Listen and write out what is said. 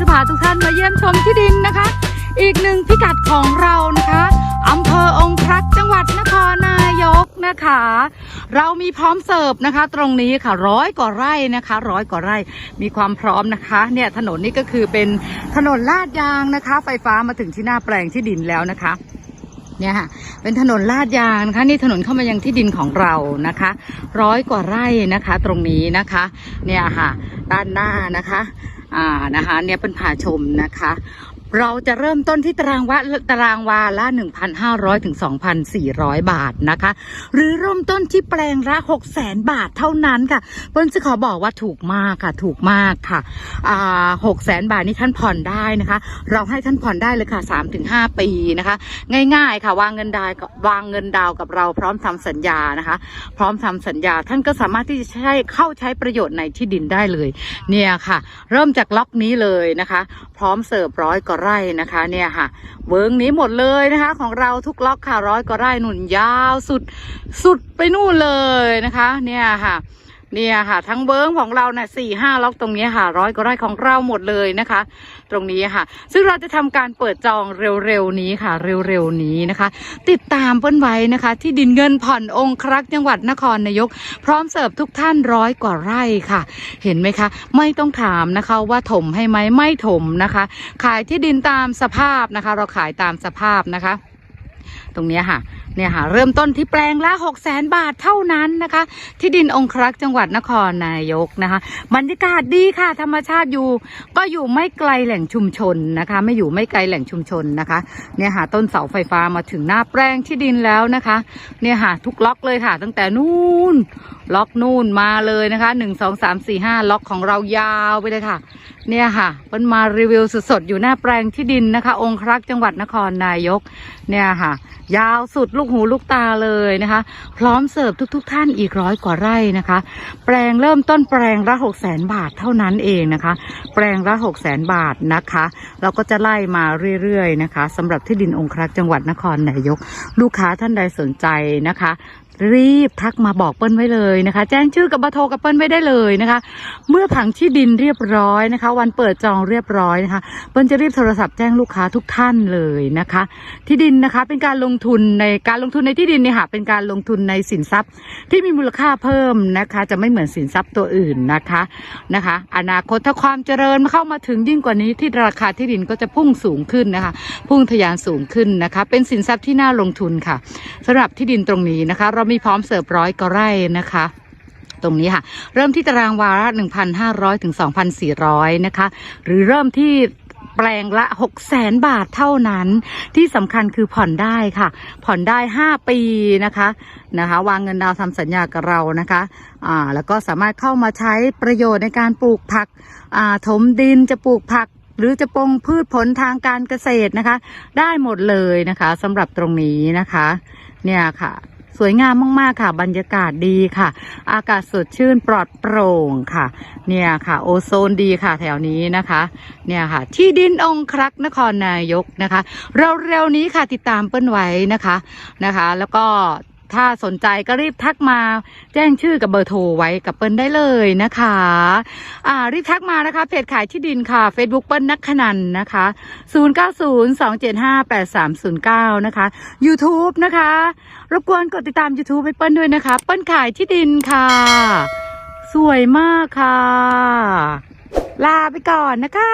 จะพาทุกท่านมาเยี่ยมชมที่ดินนะคะ อีกหนึ่งพิกัดของเรานะคะอำเภอองครักษ์จังหวัดนครนายกนะคะ เรามีพร้อมเสิร์ฟนะคะ ตรงนี้ค่ะร้อยกว่าไร่นะคะร้อยกว่าไร่มีความพร้อมนะคะ เนี่ยถนนนี้ก็คือเป็นถนนลาดยางนะคะ ไฟฟ้ามาถึงที่หน้าแปลงที่ดินแล้วนะคะเนี่ยค่ะเป็นถนนลาดยางนะคะนี่ถนนเข้ามายังที่ดินของเรานะคะ ร้อยกว่าไร่นะคะ ตรงนี้นะคะ เนี่ยค่ะ ด้านหน้านะคะ อ่านะคะเนี่ยเป็นผาชมนะคะ เราจะเริ่มต้นที่ตารางวาตารางวาละ 1,500 ถึง 2,400 บาทนะคะ หรือเริ่มต้นที่แปลงละ 600,000 บาทเท่านั้นค่ะเปิ้ลจะขอบอกว่าถูกมากค่ะ ถูกมากค่ะ600,000 บาทนี่ท่านผ่อนได้นะคะ เราให้ท่านผ่อนได้เลยค่ะ 3-5 ปีนะคะ ง่ายๆค่ะ วางเงินดาวกับวางเงินดาวกับเราพร้อมทำสัญญานะคะ พร้อมทำสัญญาท่านก็สามารถที่จะใช้เข้าใช้ประโยชน์ในที่ดินได้เลย เนี่ยค่ะ เริ่มจากล็อกนี้เลยนะคะ พร้อมเสิร์ฟร้อยกว่าไร่นะคะ เนี่ยค่ะ เวิงนี้หมดเลยนะคะ ของเราทุกล็อกค่ะร้อยกว่าไร่หนุนยาวสุดสุดไปนู่นเลยนะคะ เนี่ยค่ะ เนี่ยค่ะ ทั้งเบิ้งของเราเนี่ยสี่ห้าล็อกตรงนี้ค่ะร้อยกว่าไร่ของเราหมดเลยนะคะ ตรงนี้ค่ะ ซึ่งเราจะทำการเปิดจองเร็วๆนี้ค่ะ เร็วๆนี้นะคะ ติดตามเปิ้นไว้นะคะ ที่ดินเงินผ่อนองค์ครักษ์จังหวัดนครนายก พร้อมเสิร์ฟทุกท่านร้อยกว่าไร่ค่ะ เห็นไหมคะ ไม่ต้องถามนะคะว่าถมให้ไหมไม่ถมนะคะ ขายที่ดินตามสภาพนะคะ เราขายตามสภาพนะคะ ตรงนี้ค่ะเนี่ยค่ะ เริ่มต้นที่แปลงละ6 0แสนบาทเท่านั้นนะคะ ที่ดินองครักษ์จังหวัดนครนายกนะคะ บรรยากาศดีค่ะ ธรรมชาติอยู่ ก็อยู่ไม่ไกลแหล่งชุมชนนะคะ ไม่อยู่ไม่ไกลแหล่งชุมชนนะคะเนี่ยค่ะต้นเสาไฟฟ้ามาถึงหน้าแปลงที่ดินแล้วนะคะ เนี่ยค่ะทุกล็อกเลยค่ะ ตั้งแต่นู่น ล็อกนู่นมาเลยนะคะหนึ่งสองสามสี่ห้าล็อกของเรายาวไปเลยค่ะ เนี่ยค่ะเพิ่นมารีวิวสดๆอยู่หน้าแปลงที่ดินนะคะ องครักษ์จังหวัดนครนายก เนี่ยค่ะ ยาวสุดลูกหูลูกตาเลยนะคะ พร้อมเสิร์ฟทุกๆทท่านอีกร้อยกว่าไร่นะคะ แปลงเริ่มต้นแปลงละหกแสนบาทเท่านั้นเองนะคะ แปลงละหกแสนบาทนะคะ เราก็จะไล่มาเรื่อยๆนะคะสำหรับที่ดินองครักษ์จังหวัดนครนายก ลูกค้าท่านใดสนใจนะคะ รีบทักมาบอกเปิ้ลไว้เลยนะคะ แจ้งชื่อกับเบอร์โทรกับเปิ้ลไว้ได้เลยนะคะ เมื่อผังที่ดินเรียบร้อยนะคะ วันเปิดจองเรียบร้อยนะคะ เปิ้ลจะรีบโทรศัพท์แจ้งลูกค้าทุกท่านเลยนะคะ ที่ดินนะคะเป็นการลงทุนในการลงทุนในที่ดินเนี่ยค่ะเป็นการลงทุนในสินทรัพย์ที่มีมูลค่าเพิ่มนะคะ จะไม่เหมือนสินทรัพย์ตัวอื่นนะคะนะคะ อนาคตถ้าความเจริญเข้ามาถึงยิ่งกว่านี้ที่ราคาที่ดินก็จะพุ่งสูงขึ้นนะคะ พุ่งทะยานสูงขึ้นนะคะ เป็นสินทรัพย์ที่น่าลงทุนค่ะสำหรับที่ดินตรงนี้นะคะเรามีพร้อมเสิร์ฟร้อยกว่าไร่นะคะ ตรงนี้ค่ะ เริ่มที่ตารางวาระ1,500ถึง2,400นะคะ หรือเริ่มที่แปลงละ6 0แสนบาทเท่านั้น ที่สำคัญคือผ่อนได้ค่ะ ผ่อนได้ 5 ปีนะคะนะคะ วางเงินดาวน์ทำสัญญากับเรานะคะอ่าแล้วก็สามารถเข้ามาใช้ประโยชน์ในการปลูกผักอ่าถมดินจะปลูกผัก หรือจะปลูกพืชผลทางการเกษตรนะคะ ได้หมดเลยนะคะสำหรับตรงนี้นะคะ เนี่ยค่ะ สวยงามมากๆค่ะ บรรยากาศดีค่ะ อากาศสดชื่นปลอดโปร่งค่ะ เนี่ยค่ะ โอโซนดีค่ะ แถวนี้นะคะ เนี่ยค่ะ ที่ดินองครักษ์นครนายกนะคะ เราเร็วนี้ค่ะติดตามเปิ้ลไว้นะคะนะคะ แล้วก็ ถ้าสนใจก็รีบทักมาแจ้งชื่อกับเบอร์โทรไว้กับเปิ้ลได้เลยนะคะ อ่ารีบทักมานะคะเพจขายที่ดินค่ะ Facebook เปิ้ลนักขนันนะคะ 0902758309 นะคะ YouTube นะคะ รบกวนกดติดตาม YouTube ให้เปิ้ลด้วยนะคะ เปิ้ลขายที่ดินค่ะ สวยมากค่ะ ลาไปก่อนนะคะ